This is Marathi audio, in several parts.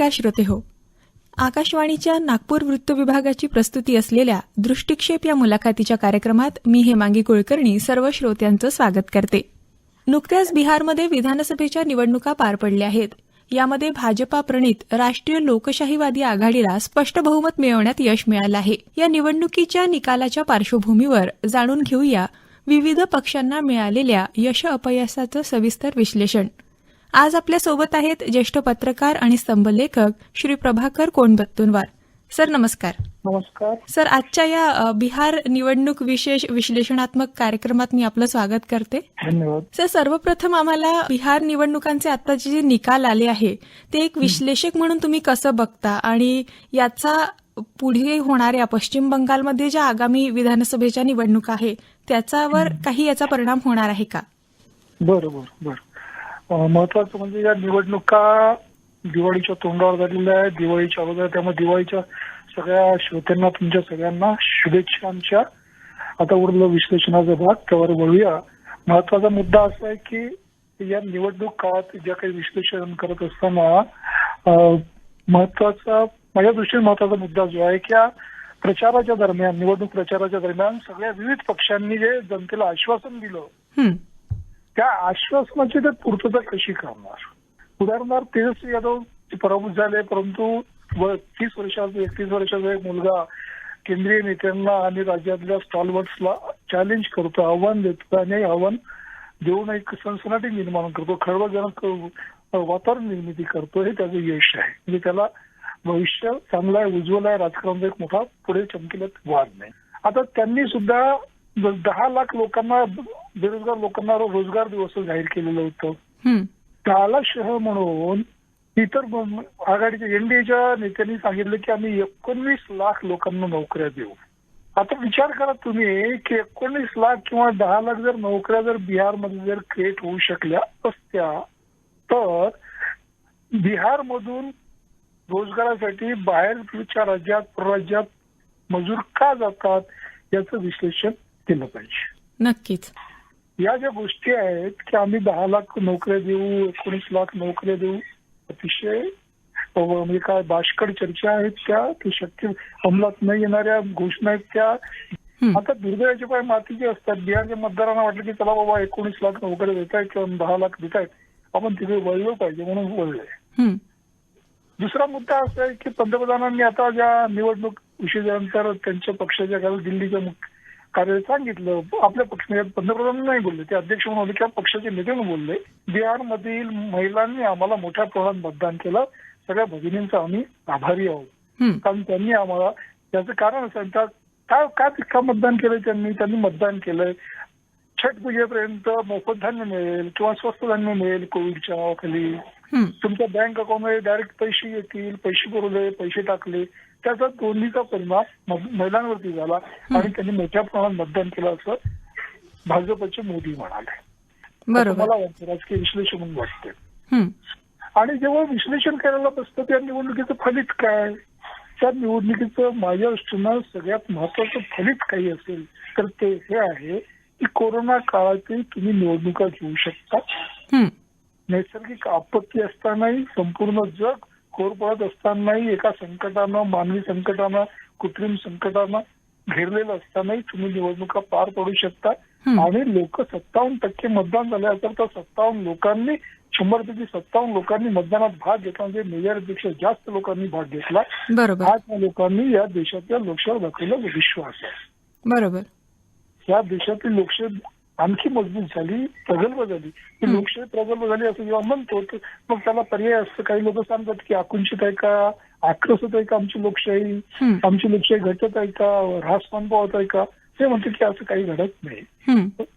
नमस्कार श्रोते हो. आकाशवाणीच्या नागपूर वृत्त विभागाची प्रस्तुती असलेल्या दृष्टिक्षेप या मुलाखतीच्या कार्यक्रमात मी हेमांगी कुलकर्णी सर्व श्रोत्यांचं स्वागत करते. नुकत्याच बिहारमध्ये विधानसभेच्या निवडणुका पार पडल्या आहेत. यामध्ये भाजपा प्रणित राष्ट्रीय लोकशाहीवादी आघाडीला स्पष्ट बहुमत मिळवण्यात यश मिळालं आहे. या निवडणुकीच्या निकालाच्या पार्श्वभूमीवर जाणून घेऊया विविध पक्षांना मिळालेल्या यश अपयशाचं सविस्तर विश्लेषण. आज आपल्यासोबत आहेत ज्येष्ठ पत्रकार आणि स्तंभलेखक श्री प्रभाकर कोणबत्तुनवार. सर नमस्कार. नमस्कार. सर आजच्या या बिहार निवडणूक विशेष विश्लेषणात्मक कार्यक्रमात मी आपलं स्वागत करते. धन्यवाद. सर सर्वप्रथम आम्हाला बिहार निवडणुकांचे आताचे जे निकाल आले आहे ते एक विश्लेषक म्हणून तुम्ही कसं बघता? आणि याचा पुढे होणाऱ्या पश्चिम बंगालमध्ये ज्या आगामी विधानसभेच्या निवडणुका आहे त्याच्यावर काही याचा परिणाम होणार आहे का? बरं बरं बरं अं, महत्वाचं म्हणजे या निवडणुका दिवाळीच्या तोंडावर झालेल्या आहेत. दिवाळीच्या अगोदर त्यामुळे दिवाळीच्या सगळ्या श्रोत्यांना तुमच्या सगळ्यांना शुभेच्छांच्या आता उरलं विश्लेषणाचा भाग त्यावर वळूया. महत्त्वाचा मुद्दा असा आहे की या निवडणूक काळात ज्या काही विश्लेषण करत असताना महत्त्वाचा माझ्या दृष्टीने महत्त्वाचा मुद्दा जो आहे की या प्रचाराच्या दरम्यान निवडणूक प्रचाराच्या दरम्यान सगळ्या विविध पक्षांनी जे जनतेला आश्वासन दिलं त्या आश्वासनाची ते पूर्तता कशी करणार? उदाहरणार्थ तेजस्वी यादव पराभूत झाले परंतु व- तीस वर्षाचा एकतीस वर्षाचा एक मुलगा केंद्रीय नेत्यांना आणि राज्यातल्या स्टॉलवर्ट्सला चॅलेंज करतो आव्हान देतो आणि आव्हान देऊन एक सनसनाटी निर्माण करतो खळबळजनक वातावरण निर्मिती करतो हे त्याचं यश आहे. म्हणजे त्याला भविष्य चांगलं आहे उज्ज्वल आहे राजकारणाचा एक मोठा पुढे चमकेला वाद नाही. आता त्यांनी सुद्धा दहा लाख लोकांना बेरोजगार लोकांना रोजगार दिवस जाहीर केलेलं होतं. हं, त्याला शह म्हणून इतर आघाडीच्या एनडीएच्या नेत्यांनी सांगितलं की आम्ही एकोणवीस लाख लोकांना नोकऱ्या देऊ. आता विचार करा तुम्ही की एकोणीस लाख किंवा दहा लाख जर नोकऱ्या जर बिहारमध्ये जर क्रिएट होऊ शकल्या असत्या तर बिहारमधून रोजगारासाठी बाहेरच्या राज्यात परराज्यात मजूर का जातात याचं विश्लेषण केलं पाहिजे. नक्कीच. या ज्या गोष्टी आहेत की आम्ही दहा लाख नोकऱ्या देऊ एकोणीस लाख नोकऱ्या देऊ अतिशय म्हणजे काय बाष्कड चर्चा आहेत त्या ते शक्य अंमलात न येणाऱ्या घोषणा आहेत त्या. आता दुर्दैवाचे पाय मातीचे असतात बिहारच्या मतदारांना वाटलं की चला बाबा एकोणीस लाख नोकऱ्या देत आहेत किंवा दहा लाख देत आहेत आपण तिथे वळलो पाहिजे म्हणून वळलोय. दुसरा मुद्दा असा आहे की पंतप्रधानांनी आता ज्या निवडणूक विषयानंतर त्यांच्या पक्षाच्या काही दिल्लीच्या मुख्य कार्यालयात सांगितलं आपल्या पक्ष पंतप्रधान नाही बोलले ते अध्यक्ष म्हणून होते किंवा पक्षाचे नेते म्हणून बोलले. बिहारमधील महिलांनी आम्हाला मोठ्या प्रमाणात मतदान केलं. सगळ्या भगिनींचा आम्ही आभारी आहोत. कारण त्यांनी आम्हाला त्याचं कारण असं काय काय का मतदान केलंय त्यांनी? त्यांनी मतदान केलंय. छठ पूजेपर्यंत मोफत धान्य मिळेल किंवा स्वस्त धान्य मिळेल कोविडच्या नावाखाली हं, तुमच्या बँक अकाउंटमध्ये डायरेक्ट पैसे येतील पैसे पुरवले पैसे टाकले. त्याचा दोन्हीचा परिणाम महिलांवरती झाला आणि त्यांनी मोठ्या प्रमाणात मतदान केलं असं भाजपचे मोदी म्हणाले. मला वाटतं राजकीय विश्लेषण म्हणून वाटते आणि जेव्हा विश्लेषण करायला बसतं त्या निवडणुकीचं फलित काय? त्या निवडणुकीचं माझ्या दृष्टीनं सगळ्यात महत्वाचं फलित काही असेल तर ते हे आहे की कोरोना काळातील तुम्ही निवडणुका घेऊ शकता. नैसर्गिक आपत्ती असतानाही संपूर्ण जग खोर पडत असतानाही एका संकटानं मानवी संकटानं कृत्रिम संकटानं घेरलेलं असतानाही तुम्ही निवडणुका पार पडू शकता. आणि लोक सत्तावन्न टक्के मतदान झाले असेल तर सत्तावन्न लोकांनी शंभर पैकी सत्तावन्न लोकांनी मतदानात भाग घेतला. म्हणजे मेजरपेक्षा जास्त लोकांनी भाग घेतला. हा त्या लोकांनी या देशातल्या लोकशाहीवर दाखवलेला विश्वास आहे. बरोबर. या देशातील लोकशाही आणखी मजबूत झाली प्रगल्भ झाली. हं. लोकशाही प्रगल्भ झाली असं जेव्हा म्हणतो तर मग त्याला पर्याय असतं काही लोक सांगतात की आकुंशित आहे का? आक्रसत आहे का आमची लोकशाही? आमची लोकशाही घटत आहे का? ऱ्हासमान पावत आहे का? ते म्हणतात की असं काही घडत नाही.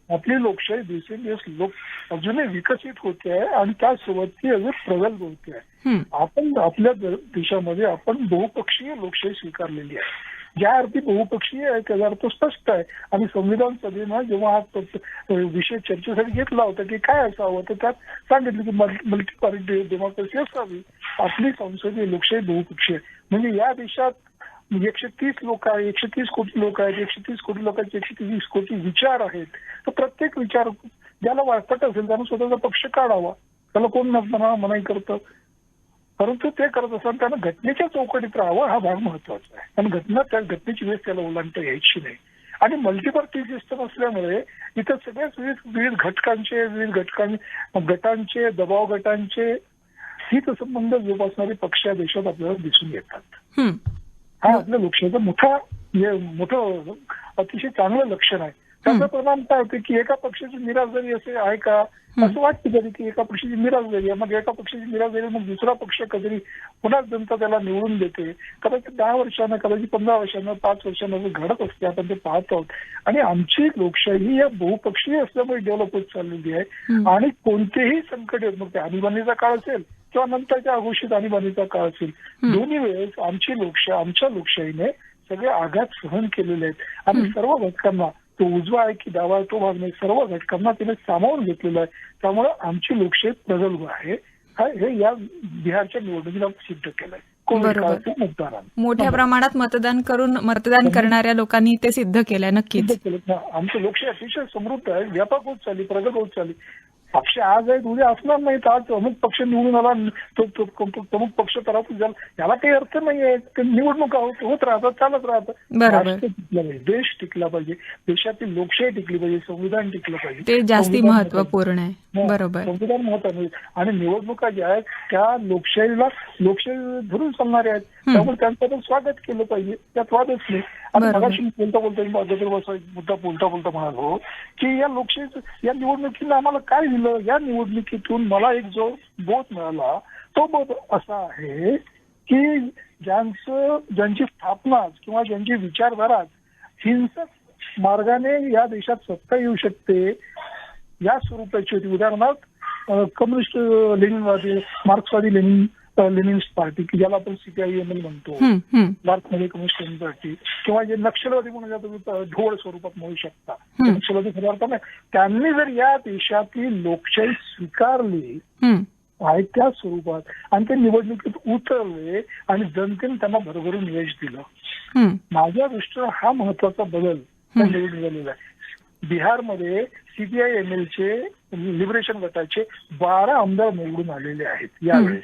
आपली लोकशाही दिवसेंदिवस लोक अजूनही विकसित होते आहे आणि त्यासोबत ती अजून प्रगल्भ होते आहे. आपण आपल्या देशामध्ये आपण बहुपक्षीय लोकशाही स्वीकारलेली आहे. ज्या अर्थी बहुपक्षीय आहे त्याचा अर्थ स्पष्ट आहे. आणि संविधान सभेनं जेव्हा हा विषय चर्चेसाठी घेतला होता की काय असावं तर त्यात सांगितलं की मल्टी पार्टी डेमोक्रेसी असावी. आपली संसदीय लोकशाही बहुपक्षीय म्हणजे या देशात एकशे तीस लोक आहेत एकशे तीस कोटी लोक आहेत एकशे तीस कोटी लोकांचे एकशे तीस कोटी विचार आहेत. तर प्रत्येक विचार ज्याला वाटत असेल त्यानं स्वतःचा पक्ष काढावा. त्याला कोण म्हणा मनाई करतं? परंतु ते करत असताना त्यानं घटनेच्या चौकटीत राहावं हा भाग महत्त्वाचा आहे. कारण घटना त्या घटनेची वेळ त्याला ओलांडता यायची नाही. आणि मल्टीपार्टी सिस्टम असल्यामुळे इथं सगळ्याच विविध विविध घटकांचे विविध घटकां गटांचे दबाव गटांचे हितसंबंध जोपासणारे पक्ष या देशात आपल्याला दिसून येतात. हं. आपल्या लोकशाहीचं मोठा मोठं अतिशय चांगलं लक्षण आहे. त्याचा परिणाम काय होते की एका पक्षाची निराशदारी असे आहे का? असं वाटतं कधी की एका पक्षाची निराशदारी आहे. मग एका पक्षाची निराशदारी मग दुसरा पक्ष कधी पुन्हा जनता त्याला निवडून देते. कदाचित दहा वर्षानं कदाचित पंधरा वर्षानं पाच वर्षानं जे घडत असते. आपण ते पाहत. आहोत आणि आमची लोकशाही या बहुपक्षीय असल्यामुळे डेव्हलप होत चाललेली आहे. आणि कोणतेही संकट येत मग ते आणीबाणीचा काळ असेल किंवा नंतरच्या अघोषित आणीबाणीचा काळ असेल. दोन्ही वेळेस आमची लोकशाही आमच्या लोकशाहीने सगळे आघात सहन केलेले आहेत. आणि सर्व घटकांना तो उजवा आहे की डावा आहे तो भाग नाही. सर्व घटकांना तिने सामावून घेतलेला आहे. त्यामुळे आमची लोकशाही प्रगल्भ आहे. हा हे या बिहारच्या निवडणुकीला सिद्ध केलंय. बरोबर. मोठ्या प्रमाणात मतदान करून मतदान करणाऱ्या लोकांनी ते सिद्ध केलंय नक्कीच. आमची लोकशाही अतिशय समृद्ध आहे. व्यापक होत चालली प्रगत होत चालली. पक्ष आज आहेत उद्या असणार नाहीत आज अमुक पक्ष निवडून आला तो प्रमुख पक्ष पराभूत झाला याला काही अर्थ नाहीये. ते निवडणुका होत होत राहतात चालत राहतात. राष्ट्र टिकलं पाहिजे देश टिकला पाहिजे देशातील लोकशाही टिकली पाहिजे संविधान टिकलं पाहिजे. ते जास्ती महत्त्वपूर्ण आहे. हो, बरोबर. संविधान महत्वाचं आणि निवडणुका ज्या आहेत त्या लोकशाहीला लोकशाही धरून चालणाऱ्या आहेत. त्यामुळे त्यांचं स्वागत केलं पाहिजे. त्यात वादच नाही. आता. मगाशी बोलता बोलता मी अगोदर बसा मुद्दा बोलता बोलता म्हणालो की या लोकशाही या निवडणुकीनं आम्हाला काय दिलं या निवडणुकीतून मला एक जो बोध मिळाला तो बोध असा आहे की ज्यांचं ज्यांची स्थापना किंवा ज्यांची विचारधारा हिंसक मार्गाने या देशात सत्ता येऊ शकते या स्वरूपाची होती उदाहरणार्थ कम्युनिस्ट लेनिनवादी मार्क्सवादी लेनिन अ, लेनिनिस्ट पार्टी की ज्याला आपण सीपीआयएम म्हणतो. भारतमध्ये कम्युनिस्ट लेनिन पार्टी किंवा जे नक्षलवादी म्हणून तुम्ही ढोळ स्वरूपात म्हणू शकता. नक्षलवादी खऱ्या अर्थाने त्यांनी जर या देशातील लोकशाही स्वीकारली. आहे त्या स्वरूपात आणि ते निवडणुकीत उतरले आणि जनतेने त्यांना भरभरून यश दिलं. माझ्या दृष्टीनं हा महत्त्वाचा बदल निवडून झालेला आहे बिहारमध्ये सीपीआय एम एल चे लिबरेशन गटाचे बारा आमदार निवडून आलेले आहेत यावेळेस.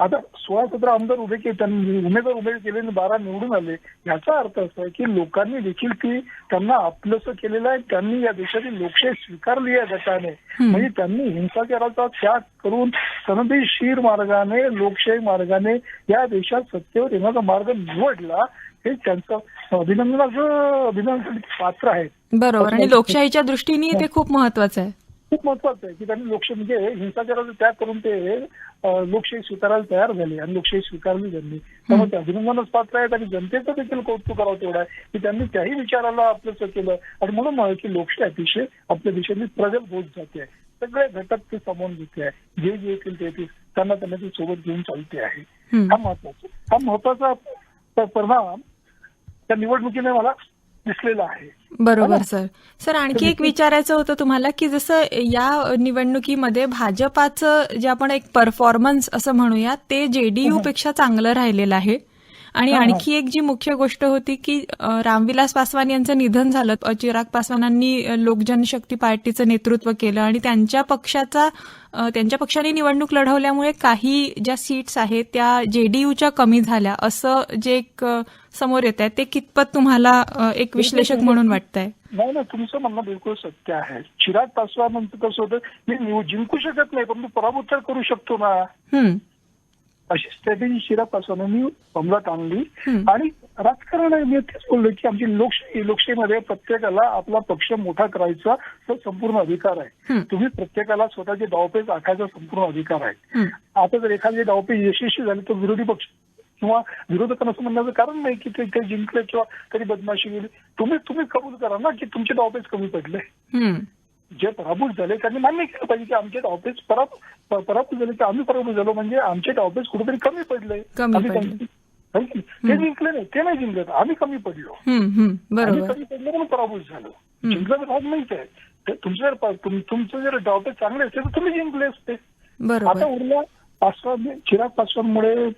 आता सोळा सतरा आमदार उभे केले त्यांनी उमेदवार उभे केले आणि बारा निवडून आले. याचा अर्थ असा आहे की लोकांनी देखील ती त्यांना आपलंसं केलेलं आहे. त्यांनी या देशातील लोकशाही स्वीकारली आहे गटाने. म्हणजे त्यांनी हिंसाचाराचा त्याग करून सनदेशीर मार्गाने लोकशाही मार्गाने या देशात सत्तेवर येण्याचा मार्ग निवडला हे त्यांचं अभिनंदनाचं अभिनंदन पात्र आहे. बरोबर. आणि लोकशाहीच्या दृष्टीने ते खूप महत्वाचं आहे. खूप महत्वाचं आहे की त्यांनी लोकशाही म्हणजे हिंसाचाराचा त्याग करून ते लोकशाही स्वीकारायला तयार झाले आणि लोकशाही स्वीकारली त्यांनी. त्यामुळे ते अभिनंदनच पात्र आहेत आणि जनतेचं देखील कौतुक करावं तेवढं आहे. की त्यांनी त्याही विचाराला आपलंच केलं. आणि म्हणून की लोकशाही अतिशय आपल्या देशातली प्रगत होत जाते सगळे घटक ते सामावून घेते आहे. जे जे येतील ते येतील. त्यांना त्यांना ते सोबत घेऊन चालते आहे. हं. महत्त्वाचा हा महत्त्वाचा परिणाम त्या निवडणुकीने मला दिसलेला आहे. बरोबर सर. सर आणखी एक विचारायचं होतं तुम्हाला की जसं या निवडणुकीमध्ये भाजपाचं जे आपण एक परफॉर्मन्स असं म्हणूया ते जेडीयू पेक्षा चांगलं राहिलेलं आहे. आणि हा. आणखी एक जी मुख्य गोष्ट होती की रामविलास पासवान यांचं निधन झालं. चिराग पासवानांनी अ, लोकजनशक्ती पार्टीचं नेतृत्व केलं आणि त्यांच्या पक्षाचा त्यांच्या पक्षाने निवडणूक लढवल्यामुळे काही ज्या सीट्स आहेत त्या जेडीयूच्या कमी झाल्या. असं जे एक समोर येत आहे ते कितपत तुम्हाला एक विश्लेषक म्हणून वाटतंय? नाही ना तुमचं म्हणणं बिलकुल सत्य आहे. चिराग पासवानचं कसं होतं मी जिंकू शकत नाही पण मी पराभूत करू शकतो ना. अशी स्ट्रॅटेजी पासवानांनी अंमलात आणली. आणि राजकारण मी तेच बोललो की आमची लोकशाही लोकशाहीमध्ये प्रत्येकाला आपला पक्ष मोठा करायचा तो संपूर्ण अधिकार आहे. तुम्ही प्रत्येकाला स्वतःचे डावपेच आखायचा संपूर्ण अधिकार आहे. आता जर एखादे डावपेच यशस्वी झाले तर विरोधी पक्ष किंवा विरोधकांना असं म्हणण्याचं कारण नाही की ते काही जिंकले किंवा कधी बदमाशी गेली तुम्ही तुम्ही कबूल करा ना की तुमचे डावपेच कमी पडले. जे पराभूत झाले त्यांनी मान्य केलं पाहिजे की आमचे प- पराभूत झाले की आम्ही पराभूत झालो म्हणजे आमचे डावपेच कुठेतरी कमी पडले? ते जिंकले नाही ते नाही जिंकले आम्ही कमी पडलो. आम्ही कमी पडलो म्हणून पराभूत झालो. जिंकलं भाग नाहीच आहे. तुमचे जर तुमचे जर डावपेच चांगले असते तर तुम्ही जिंकले असते. आता उरल्या पासवान चिराग पासवानमुळे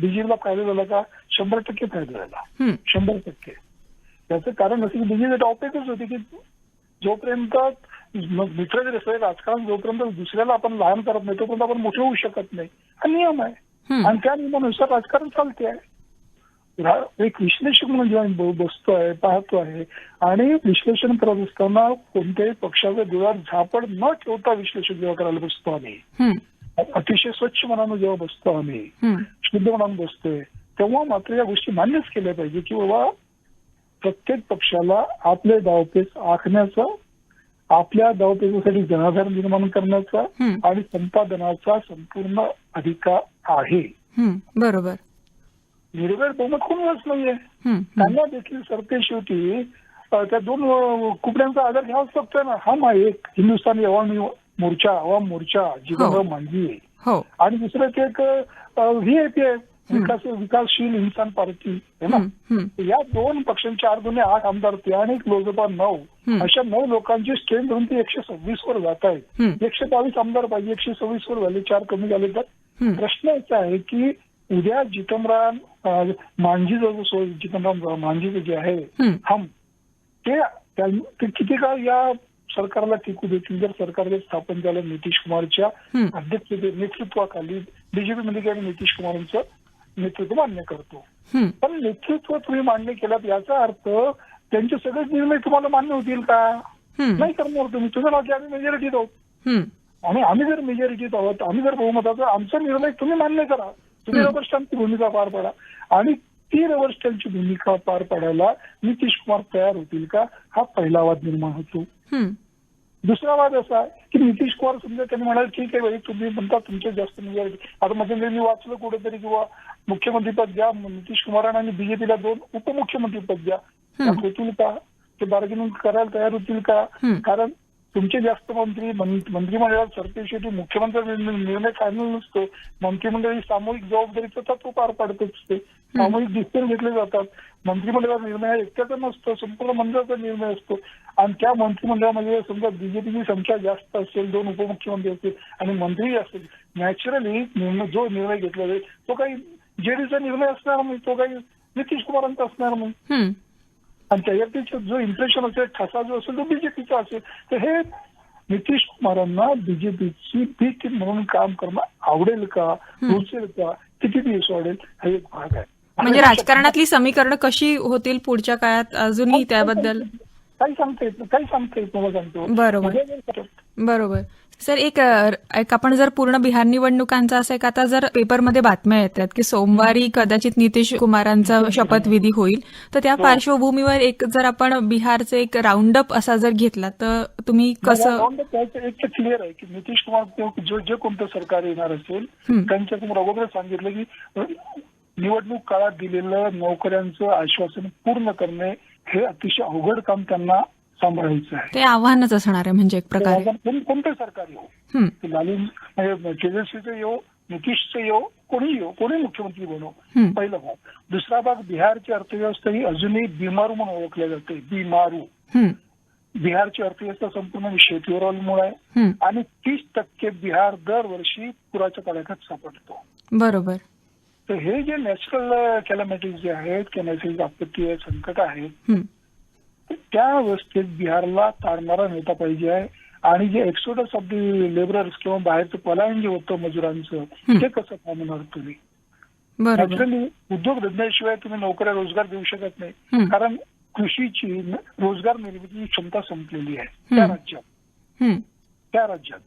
बीजेपीला फायदा झाला का? शंभर टक्के फायदा झाला. शंभर टक्के. त्याचं कारण असं की बीजेपी टॉपिकच होती की जोपर्यंत मित्र जरी असले राजकारण जोपर्यंत दुसऱ्याला आपण लहान करत नाही तोपर्यंत आपण मोठे होऊ शकत नाही हा नियम आहे. आणि त्या नियमानुसार राजकारण चालते आहे एक विश्लेषक म्हणून जेव्हा मी ब- बसतोय पाहतो आहे आणि विश्लेषण करत असताना कोणत्याही पक्षाच्या डोळ्यात झापड न ठेवता विश्लेषण जेव्हा करायला बसतो आम्ही. अतिशय स्वच्छ मनानं जेव्हा बसतो आम्ही. शुद्ध मनानं बसतोय तेव्हा मात्र या गोष्टी मान्यच केल्या पाहिजे की बाबा प्रत्येक पक्षाला आपले डावपेच आखण्याचा आपल्या डावपेचासाठी जनाधार निर्माण करण्याचा. आणि संपादनाचा संपूर्ण अधिकार आहे. बरोबर निर्वेळ बहुमत कोणालाच नाहीये. त्यांना देखील सरतेशेवटी अ, त्या दोन कुपड्यांचा आधार घ्यावाच लागतोय ना हा मा एक हिंदुस्थानी अवामी मोर्चा अवाम मोर्चा जिगरराव हो. मांझी हो आणि दुसरं ते एक व्हीआयपी आहे विकास विकासशील इन्सान पार्टी आहे ना. या दोन पक्षांचे चार दोन्ही आठ आमदार होते आणि लोजपा नऊ. अशा नऊ लोकांची स्ट्रेंथ होऊन ते एकशे सव्वीस वर जात आहेत हम्म. एकशे बावीस आमदार पाहिजे एकशे सव्वीस वर झाले चार कमी झाले तर. प्रश्न असा आहे की उद्या जितमराम मांझीचं जो सो जितमराम मांझीचं जे आहे. हम ते ते किती काळ या सरकारला टिकू देतील जर सरकार जर स्थापन झालं नितीश कुमारच्या. अध्यक्ष नेतृत्वाखाली बीजेपी मध्ये आम्ही नितीश कुमारांचं नेतृत्व मान्य करतो. पण नेतृत्व तुम्ही मान्य केलात याचा अर्थ त्यांचे सगळे निर्णय तुम्हाला मान्य होतील का. नाही करणार तुम्ही तुम्ही आम्ही मेजॉरिटीत आहोत. आणि आम्ही जर मेजॉरिटीत आहोत आम्ही जर बहुमताचा आमचा निर्णय तुम्ही मान्य करा तुम्ही हम्म. रबर भूमिका पार पाडा आणि ती रबर स्टॅम्पची भूमिका पार पाडायला नितीश कुमार तयार होतील का हा पहिला वाद निर्माण होतो. दुसरा वाद असा आहे की नितीश कुमार समजा त्यांनी म्हणाले ठीक आहे भाई तुम्ही म्हणता तुमचे जास्त मेजॉरिटी आता मध्ये मी वाचलं कुठेतरी किंवा मुख्यमंत्री पद द्या नितीश कुमारांना आणि बीजेपीला दोन उपमुख्यमंत्री पद द्या होतील का? ते बार्गेनिंग करायला तयार होतील का. कारण तुमचे जास्त मंत्री मंत्रिमंडळात सरतेशेवटी मुख्यमंत्री निर्णय फायनल नसतो. मंत्रिमंडळ ही सामूहिक जबाबदारीचा तत्व पार पाडत असते. सामूहिक डिसिजन घेतले जातात. मंत्रिमंडळाचा निर्णय हा एकट्याचा नसतो संपूर्ण मंडळाचा निर्णय असतो. आणि त्या मंत्रिमंडळामध्ये समजा बीजेपीची संख्या जास्त असेल दोन उपमुख्यमंत्री असतील आणि मंत्री असतील नॅचरली निर्णय जो निर्णय घेतला जाईल तो काही जेडीचा निर्णय असणार नाही तो काही नितीश कुमारांचा असणार नाही. आणि त्याच्यातील जो इम्प्रेशन असेल ठसा जो असेल तो बीजेपीचा असेल. तर हे नितीश कुमारांना बीजेपीची पीक म्हणून काम करणं आवडेल का? रुचेल का? किती दिवस वाढेल? हा एक भाग आहे. म्हणजे राजकारणातली समीकरणं कशी होतील पुढच्या काळात अजूनही त्याबद्दल? काही सांगता येत नाही. काही सांगता येत मला सांगतो. बरोबर. बरोबर. सर एक एक आपण जर पूर्ण बिहार निवडणुकांचा असं एक आता जर पेपरमध्ये बातम्या येतात की सोमवारी कदाचित नितीश कुमारांचा शपथविधी होईल तर त्या पार्श्वभूमीवर एक जर आपण बिहारचे एक राऊंड अप असा जर घेतला तर तुम्ही कसं एक तर क्लिअर आहे की नितीश कुमार जो जे कोणतं सरकार येणार असेल हम्म. त्यांच्यासमोर अगोदर सांगितलं की निवडणूक काळात दिलेलं नोकऱ्यांचं आश्वासन पूर्ण करणे हे अतिशय अवघड काम त्यांना सांभाळायचं आहे. ते आव्हानच असणार आहे म्हणजे एक प्रकारे. कोणतं सरकार येऊ. ते लालू म्हणजे तेजस्वीचं येऊ नितीशचं येऊ कोणी येऊ कोणी मुख्यमंत्री बनवू. पहिला भाग. दुसरा भाग बिहारची अर्थव्यवस्था ही अजूनही बिमारू म्हणून ओळखल्या जाते. बिमारू. बिहारची अर्थव्यवस्था संपूर्ण शेतीवर अवलंबून आहे. आणि तीस टक्के बिहार दरवर्षी पुराच्या काळाखात सापडतो. बरोबर. तर हे जे नॅचरल कॅलॅमिटीज जे आहेत किंवा नैसर्गिक आपत्ती आहे संकट आहेत. त्या अवस्थेत बिहारला तारणारा नेता पाहिजे आहे आणि जे एक्सोडस ऑफ दी लेबरर्स किंवा बाहेरचं पलायन जे होतं मजुरांचं. ते कसं थांबवणार तुम्ही बरोबर ऍक्च्युअली उद्योग धंद्याशिवाय तुम्ही नोकऱ्या रोजगार देऊ शकत नाही. कारण कृषीची रोजगार निर्मितीची क्षमता संपलेली आहे त्या. राज्यात. त्या राज्यात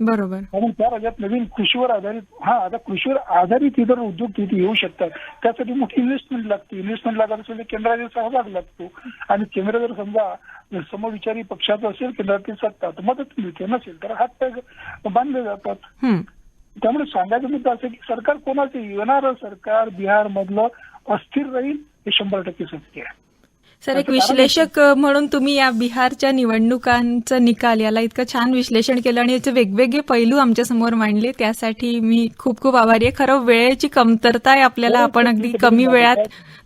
बरोबर. कारण त्या राज्यात नवीन कृषीवर आधारित हा आता कृषीवर आधारित इतर उद्योग तिथे येऊ शकतात त्यासाठी मोठी इन्व्हेस्टमेंट लागते. इन्व्हेस्टमेंट लागत असेल तर केंद्राचा सहभाग लागतो. आणि केंद्र जर समजा समविचारी पक्षाचं असेल केंद्रातील सत्ता तर मदत मिळते नसेल तर हात पाय बांधले जातात. त्यामुळे सांगायचा मुद्दा असं की सरकार कोणाचं येणारं सरकार बिहार मधलं अस्थिर राहील हे शंभर टक्के सत्य आहे. सर एक विश्लेषक म्हणून तुम्ही या बिहारच्या निवडणुकांचा निकाल याला इतकं छान विश्लेषण केलं आणि याचे वेगवेगळे पैलू आमच्यासमोर मांडले. त्यासाठी मी खूप खूप आभारी आहे. खरं वेळेची कमतरता आहे आपल्याला. आपण अगदी कमी वेळात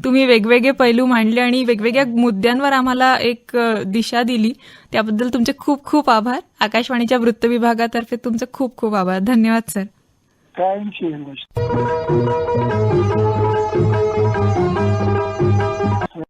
तुम्ही वेगवेगळे पैलू मांडले आणि वेगवेगळ्या मुद्द्यांवर आम्हाला एक दिशा दिली. त्याबद्दल तुमचे खूप खूप आभार. आकाशवाणीच्या वृत्त विभागातर्फे तुमचे खूप खूप आभार. धन्यवाद सर. थँक्यू